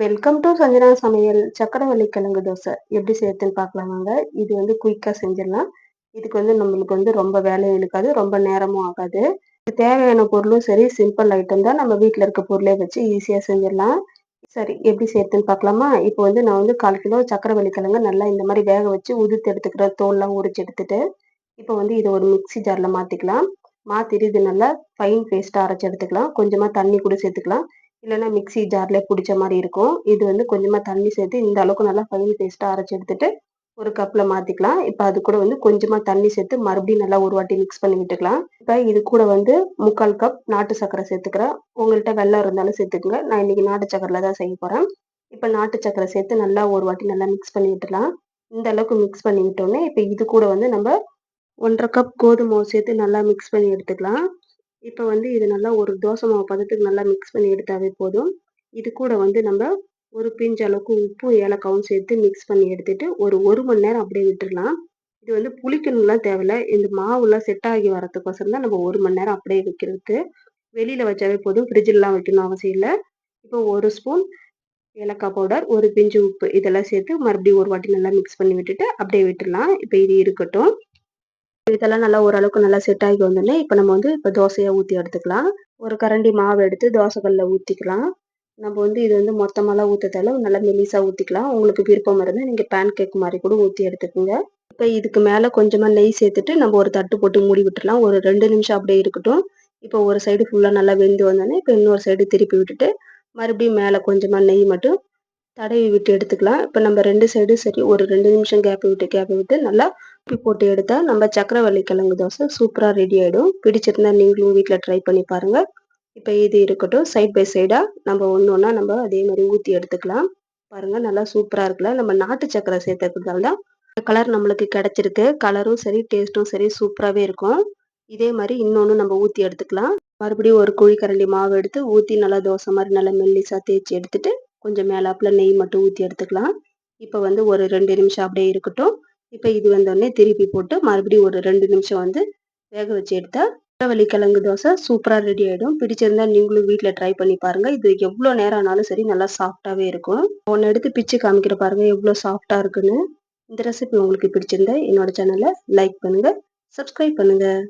Welcome to Sanjana சமையல் சக்கரவள்ளி கிழங்கு தோசை. எப்படி செய்யறதுன்னு பார்க்கலாம் வாங்க. இது வந்து குயிக்காக செஞ்சிடலாம். இதுக்கு வந்து நம்மளுக்கு வந்து ரொம்ப வேலையும் இழுக்காது ரொம்ப நேரமும் ஆகாது. தேவையான பொருளும் சரி சிம்பிள் ஐட்டம் தான் நம்ம வீட்டில் இருக்க பொருளே வச்சு ஈஸியாக செஞ்சிடலாம். சரி எப்படி செய்யறதுன்னு பார்க்கலாமா? இப்போ வந்து நான் வந்து கால் கிலோ சக்கரவள்ளி கிழங்கு நல்லா இந்த மாதிரி வேக வச்சு உதுத்து எடுத்துக்கிற தோல்லாம் உரிச்சு எடுத்துட்டு இப்போ வந்து இதை ஒரு மிக்சி ஜாரில் மாற்றிக்கலாம் மாற்றிட்டு இது நல்லா ஃபைன் பேஸ்ட்டாக அரைச்சி எடுத்துக்கலாம். கொஞ்சமாக தண்ணி கூட சேர்த்துக்கலாம். இல்லைன்னா மிக்சி ஜார்லேயே பிடிச்ச மாதிரி இருக்கும். இது வந்து கொஞ்சமாக தண்ணி சேர்த்து இந்த அளவுக்கு நல்லா ஃபைன் பேஸ்ட்டாக அரைச்சி எடுத்துட்டு ஒரு கப்பில் மாற்றிக்கலாம் இப்போ அது கூட வந்து கொஞ்சமாக தண்ணி சேர்த்து மறுபடியும் நல்லா ஒரு வாட்டி மிக்ஸ் பண்ணி விட்டுக்கலாம். இப்போ இது கூட வந்து முக்கால் கப் நாட்டு சக்கரை சேர்த்துக்கிறேன். உங்கள்கிட்ட வெள்ளம் இருந்தாலும் சேர்த்துக்குங்க. நான் இன்னைக்கு நாட்டு சக்கரையில் தான் செய்ய போகிறேன் இப்போ நாட்டு சக்கரை சேர்த்து நல்லா ஒரு வாட்டி நல்லா மிக்ஸ் பண்ணி விட்டுலாம் இந்த அளவுக்கு மிக்ஸ் பண்ணி விட்டோன்னே இப்போ இது கூட வந்து நம்ம ஒன்றரை கப் கோதுமை சேர்த்து நல்லா மிக்ஸ் பண்ணி எடுத்துக்கலாம். இப்போ வந்து இது நல்லா ஒரு தோசை மாவு பதத்துக்கு நல்லா மிக்ஸ் பண்ணி எடுத்தாவே போதும். இது கூட வந்து நம்ம ஒரு பிஞ்சு அளவுக்கு உப்பும் ஏலக்காவும் சேர்த்து மிக்ஸ் பண்ணி எடுத்துட்டு ஒரு ஒரு மணி நேரம் அப்படியே விட்டுடலாம் இது வந்து புளிக்கணும்லாம் தேவையில்ல. இந்த மாவுலாம் செட் ஆகி வரதுக்கோசரம் தான் நம்ம ஒரு மணி நேரம் அப்படியே வைக்கிறது. வெளியில் வச்சாவே போதும். ஃப்ரிட்ஜிலலாம் வைக்கணும் அவசியம் இல்லை. இப்போ ஒரு ஸ்பூன் ஏலக்காய் பவுடர் ஒரு பிஞ்சு உப்பு இதெல்லாம் சேர்த்து மறுபடியும் ஒரு வாட்டி நல்லா மிக்ஸ் பண்ணி விட்டுட்டு அப்படியே விட்டுடலாம் இப்போ இது இருக்கட்டும். இதெல்லாம் நல்லா ஓரளவுக்கு நல்லா செட் ஆகி வந்தோடனே இப்போ நம்ம வந்து இப்போ தோசையாக ஊற்றி எடுத்துக்கலாம். ஒரு கரண்டி மாவு எடுத்து தோசைக்கல்லில் ஊற்றிக்கலாம் நம்ம வந்து இது வந்து மொத்தமாலாம் ஊற்றதால நல்லா மெலிசாக ஊற்றிக்கலாம் உங்களுக்கு விருப்பம் இருந்தால் நீங்கள் பேன் கேக் மாதிரி கூட ஊற்றி எடுத்துக்கோங்க. இப்போ இதுக்கு மேலே கொஞ்சமாக நெய் சேர்த்துட்டு நம்ம ஒரு தட்டு போட்டு மூடி விட்டுடலாம் ஒரு ரெண்டு நிமிஷம் அப்படியே இருக்கட்டும். இப்போ ஒரு சைடு ஃபுல்லாக நல்லா வெந்து வந்தோடனே இப்போ இன்னொரு சைடு திருப்பி விட்டுட்டு மறுபடியும் மேலே கொஞ்சமாக நெய் மட்டும் தடவி விட்டு எடுத்துக்கலாம். இப்போ நம்ம ரெண்டு சைடும் சரி ஒரு ரெண்டு நிமிஷம் கேப் விட்டு கேப் விட்டு நல்லா உப்பி போட்டு எடுத்தால் நம்ம சக்கரவள்ளி கிழங்கு தோசை சூப்பராக ரெடி ஆகிடும் பிடிச்சிருந்தா நீங்களும் வீட்டில் ட்ரை பண்ணி பாருங்கள் இப்போ இது இருக்கட்டும் சைட் பை சைடாக நம்ம ஒன்று ஒன்றா நம்ம அதே மாதிரி ஊற்றி எடுத்துக்கலாம். பாருங்கள் நல்லா சூப்பராக இருக்கலாம் நம்ம நாட்டு சக்கரை சேர்த்துக்கிறதால தான் கலர் நம்மளுக்கு கிடச்சிருக்கு. கலரும் சரி டேஸ்ட்டும் சரி சூப்பராகவே இருக்கும். இதே மாதிரி இன்னொன்று நம்ம ஊற்றி எடுத்துக்கலாம். மறுபடியும் ஒரு குழிக்கரண்டி மாவு எடுத்து ஊற்றி நல்லா தோசை மாதிரி நல்லா மெல்லிசாக தேய்ச்சி எடுத்துட்டு கொஞ்சம் மேலாப்பில் நெய் மட்டும் ஊற்றி எடுத்துக்கலாம். இப்போ வந்து ஒரு ரெண்டு நிமிஷம் அப்படியே இருக்கட்டும். இப்போ இது வந்தோடனே திருப்பி போட்டு மறுபடியும் ஒரு ரெண்டு நிமிஷம் வந்து வேக வச்சு எடுத்தால் வலி கிழங்கு தோசை சூப்பராக ரெடி ஆகிடும் பிடிச்சிருந்தா நீங்களும் வீட்டில் ட்ரை பண்ணி பாருங்கள் இது எவ்வளோ நேரம் ஆனாலும் சரி நல்லா சாஃப்டாகவே இருக்கும். ஒன்று எடுத்து பிச்சு காமிக்கிற பாருங்கள் எவ்வளோ சாஃப்டாக இருக்குன்னு. இந்த ரெசிபி உங்களுக்கு பிடிச்சிருந்தா என்னோட சேனலை லைக் பண்ணுங்கள் சப்ஸ்கிரைப் பண்ணுங்கள்